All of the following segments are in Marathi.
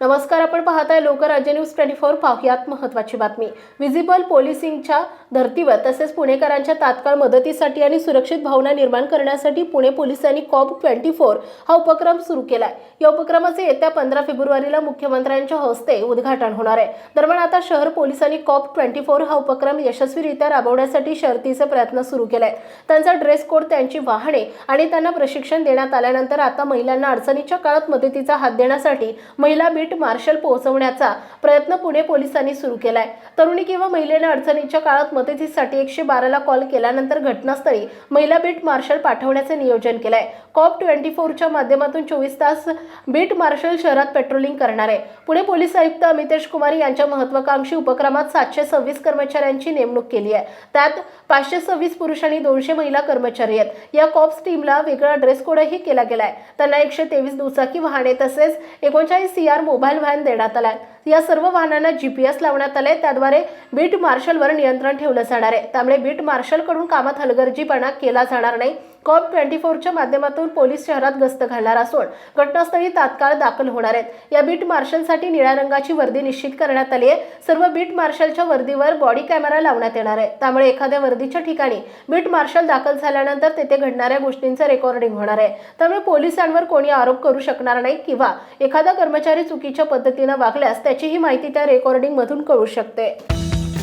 नमस्कार आपण पाहताय लोकराज्य न्यूज ट्वेंटी फोर. पाहुयात महत्वाची बातमी. विजिबल पोलिसिंगच्या धर्तीवर तसेच पुणेकरांच्या तात्काळ मदतीसाठी आणि सुरक्षित भावना निर्माण करण्यासाठी पुणे पोलिसांनी कॉप ट्वेंटी फोर हा उपक्रम सुरू केलाय. या उपक्रमाचे येत्या पंधरा फेब्रुवारीला मुख्यमंत्र्यांच्या हस्ते उद्घाटन होणार आहे. दरम्यान आता शहर पोलिसांनी कॉप ट्वेंटी फोर हा उपक्रम यशस्वीरित्या राबवण्यासाठी शर्तीचे प्रयत्न सुरू केलाय त्यांचा ड्रेस कोड त्यांची वाहने आणि त्यांना प्रशिक्षण देण्यात आल्यानंतर आता महिलांना अडचणीच्या काळात मदतीचा हात देण्यासाठी महिला बीट मार्शल पोहोचवण्याचा प्रयत्न पुणे पोलिसांनी सुरू केलाय. तरुणी किंवा महिलेने अडचणीच्या काळात मदतीसाठी एकशे बाराला कॉल केल्यानंतर घटनास्थळी महिला बीट मार्शल पाठवण्याचे नियोजन केलंय. कॉप ट्वेंटी फोरच्या माध्यमातून चोवीस तास बीट मार्शल शहरात पेट्रोलिंग करणार. आहे पुणे पोलीस आयुक्त अमितेश कुमार यांच्या महत्वाकांक्षी उपक्रमात सातशे सव्वीस कर्मचाऱ्यांची नेमणूक केली आहे. त्यात पाचशे सव्वीस पुरुष आणि दोनशे महिला कर्मचारी आहेत. या कॉप्स टीमला वेगळा ड्रेस कोडही केला गेलाय. त्यांना एकशे तेवीस दुचाकी वाहने तसेच एकोणचाळीस सी आर मोबाईल व्हॅन देण्यात आला आहे या सर्व वाहनांना जीपीएस लावण्यात आले त्याद्वारे बीट मार्शलवर नियंत्रण ठेवलं जाणार आहे. त्यामुळे बीट मार्शलकडून कामात हलगर्जीपणा केला जाणार नाही. कॉप ट्वेंटी फोरच्या माध्यमातून पोलीस शहरात गस्त घालणार असून घटनास्थळी तात्काळ दाखल होणार आहेत. या बीट मार्शलसाठी निळ्या रंगाची वर्दी निश्चित करण्यात आली आहे. सर्व बीट मार्शलच्या वर्दीवर बॉडी कॅमेरा लावण्यात येणार आहे. त्यामुळे एखाद्या वर्दीच्या ठिकाणी बीट मार्शल दाखल झाल्यानंतर तेथे घडणाऱ्या गोष्टींचं रेकॉर्डिंग होणार आहे. त्यामुळे पोलिसांवर कोणी आरोप करू शकणार नाही किंवा एखादा कर्मचारी चुकीच्या पद्धतीनं वागल्यास त्याचीही माहिती त्या रेकॉर्डिंग मधून कळू शकते.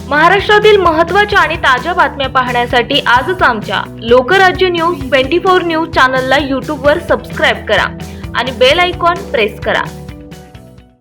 महाराष्ट्रातील महत्त्वाच्या आणि ताज्या बातम्या पाहण्यासाठी आजच आमच्या Lokrajya news twenty four news चॅनलला यूट्यूबवर सबस्क्राईब करा आणि बेल आयकॉन प्रेस करा.